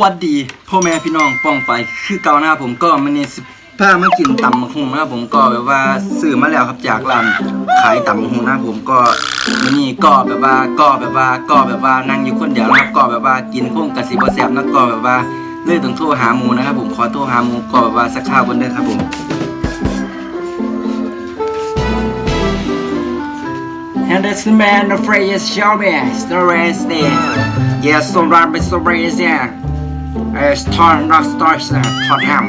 วัสดีพ่อแม่พี่น้องป้องไปคือเก่านะครับผมก็มันนี่สิพามากินตำมะฮุงนะครับผมก็แบบว่าซื้อมาแล้วครับจากร้านขายตำมะฮุงนะครับผมก็มันนี่ก็แบบว่าก็แบบว่าก็แบบว่านั่งอยู่คนเดียวนะครับก็แบบว่ากินคงกระสิบ่แซบนะก็แบบว่าเลยต้องโทรหาหมูนะครับผมขอโทรหาหมูก็แบบว่าสักข้าวกันเด้ครับผม And this man the phrase show me stories there. Yes, so run with stories yeah. Uh, star not stars uh, Tottenham.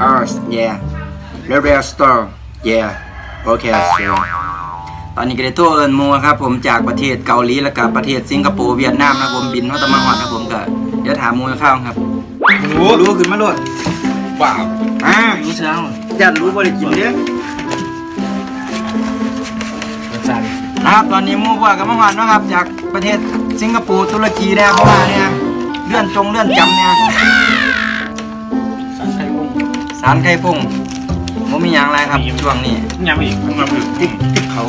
Uh, yeah. The real star. Yeah. Okay, sure. ตอนนี้ก็ได้โทรเอิญมูครับผมจากประเทศเกาหลีแล้วก็ประเทศสิงคโปร์เวียดนามนะผมบินมาตะมาหอดนะผมก็เดี๋ยวถามมูข้าวครับรู้รู้ขึ้นมาโลดว้าวอ่ารู้เช้ายันรู้บ่ได้กินเด้อสั่นนะครับตอนนี้มูว่ากับมาหอดนะครับ จากประเทศสิงคโปร์ตุรกีแล้วเพราะว่าเนี่ย เลื่อนจงเลื่อนจำเนี่ยสั่นไข่มุ้งสารไข่ฟุ้งมันมีอย่างไรครับช่วงนี้ยังอีกต้องมาบึกติ๊กติ๊กเขา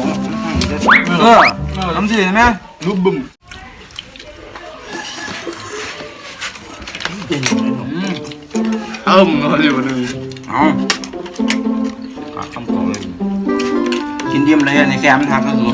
เออทำสิเห็นไหมรูปบึ้มเอิ่มเลยวันนึงเอาปากคำโตเลยกินเดียมเลยในแซมทักก็คือ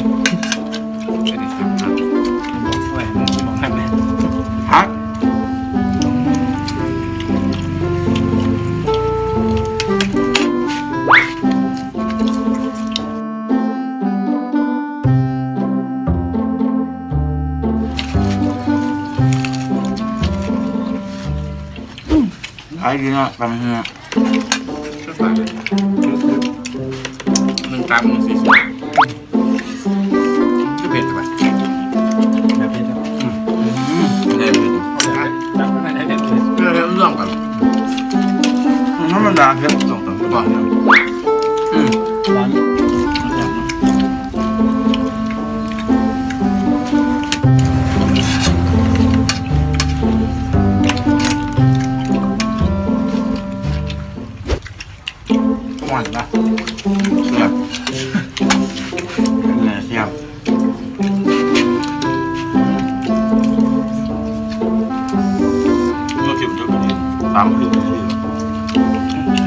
ขายดีนะปังเฮียก็ใส่เลยมึงตามมึงสิสิก็เผ็ดไปแบบนี้ครับได้เผ็ดจับไม่ได้เผ็ดเลยเรื่องเรื่องก่อนน้ำมันดาครับต้องต้องก่อนอืมร้อนหวาน ปะเสียบเนี่ยเสียบเมื่อคิดจะเป็นตามคือ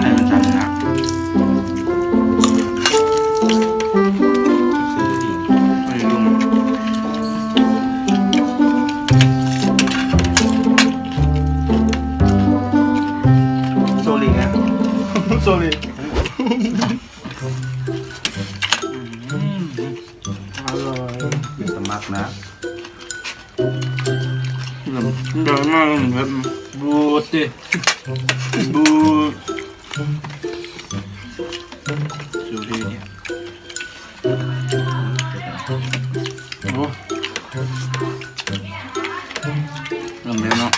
ให้มันจันนะ ยวมาแบบบูดดิบูโซลีเนี่ยโอ้เริ่มแล้วเนาะ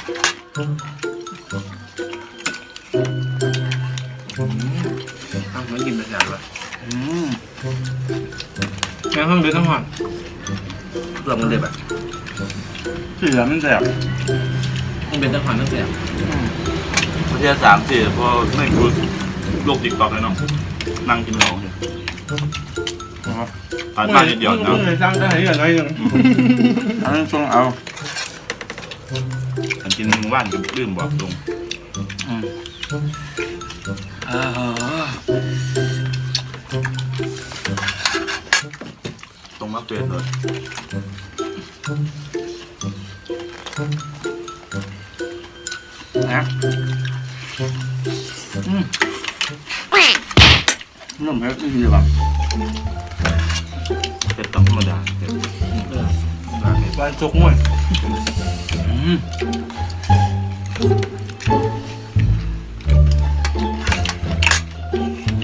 ต้องไม่กินแบบนั้นเลยอืมแม่ห้องเดือดทั้งวันเครื่องมันเลยแบบเสียมันแสบ มันเป็นทั้งวันตั้งแต่ประเทศสามสี่พอไม่รู้โลกติ๊กต็อกเลยเนาะนั่งกินเหล้าเนี่ยผ่านมานิดเดียวเนาะสร้างได้ไหนอย่างไรหนึ่งอันนั้นต้องเอาอันกินว่านกับลืมบอกตรงอืมเออตรงมาเปลี่ยนเลย นะอืมนุ่มเฮ็ดดีแบบเป็นตำธรรมดาเดี๋ยววันจกมวยอืม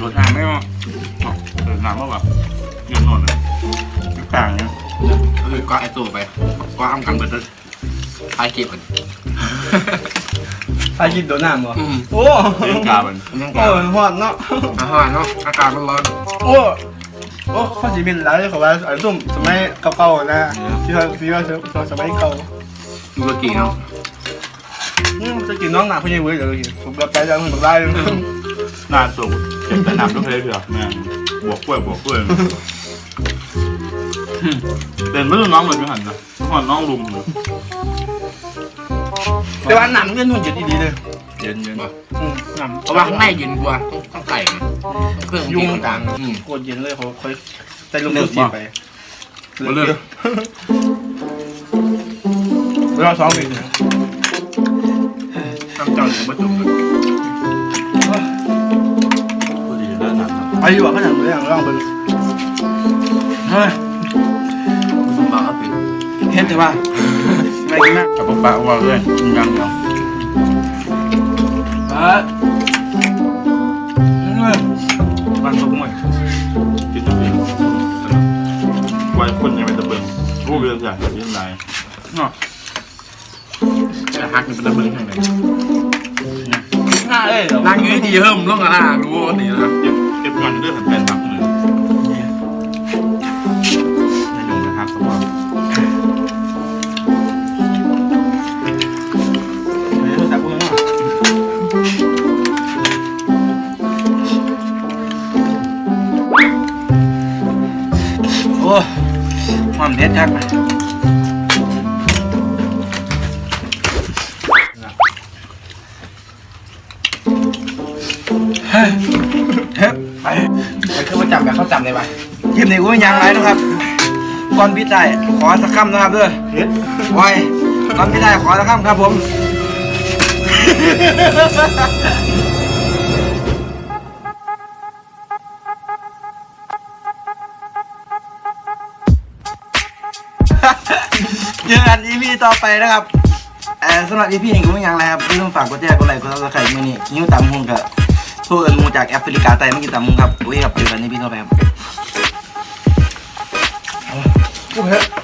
รสชาติไม่เหมาเออน้ำว่าแบบยืนนอนเลยต่างเนี่ยก็คือก็ไอตัวไปก็อ้ำกันเบิดเลยทายเก็บกัน พายินโดนน้ำเหรอโอ้เลี้ยงกามันยังโอ้หอดเนาะอาหารเนาะอากาศมันร้อนโอ้โอ้ข้อจีบินหลายเขาว่าไอ้ตุ่มสมัยเก่าๆนะที่ว่าที่ว่าสมัยเก่าดูรกีเนาะอืมจะกินน้องหนาพี่ยังเว้ยเดี๋ยวกินผมแบบใจจังแบบได้เลยหน้าสูงเก็บแต่น้ำต้องเลยเถอะแม่งบวกกล้วยบวกกล้วยเป็นไม่รู้น้องเลยพี่หันนะทุกคนน้องลุมเลย แต่ว่าหนังเรื่องนุ่นเย็นดีๆเลยเย็นเย็นอืมหนังเพราะว่าข้างในเย็นกว่าข้างไก่เครื่องยุงต่างๆอืมโคตรเย็นเลยเขาค่อยใส่ลงตู้จีไปเวลาซ้อมอีกนะน้ำเจ้าถึงมาจุกเลยพอดีแล้วหนักครับไอ้อยู่ว่าขนาดเรื่องร่องเป็นเฮ้ยคุณบ้าครับพี่เฮ็ดแต่ว่า ไม่กินนะกับปะว่าเลยยังยังเออเออบ้านเขาไม่กินตะเกียบไว้คนยังไม่ตะเบิงรู้เรื่องใหญ่เรื่องไรจะฮักมันเป็นระเบิดข้างในง่ายเลยนั่งอยู่ดีๆเฮิมลงอะรู้ว่าดีนะเก็บเก็บเงินเรื่องแฟน ความเผ็ดครับเฮ้ยเฮ้ยไปไอ้เครื่องประจำแบบเขาจำได้ปะคลิปนี้กูไม่ยังไรนะครับก่อนพี่ได้ขอสักคำนะครับเด้อเฮ็ดไว้ก่อนพี่ได้ขอสักคำครับผม ต่อไปนะครับเอ่อสำหรับพี่พี่เองก็ไม่ยังไรครับพี่ต้องฝากกดแชร์กดไลค์กดซับสไครต์มือนี้นิ้วตามหุงกับผู้เอินมูจากแอฟริกาใต้ไม่กินตามหุงครับโอ้ยครับเจอกัน EP ต่อไปครับกูเฮ็ดเฮ็ดดี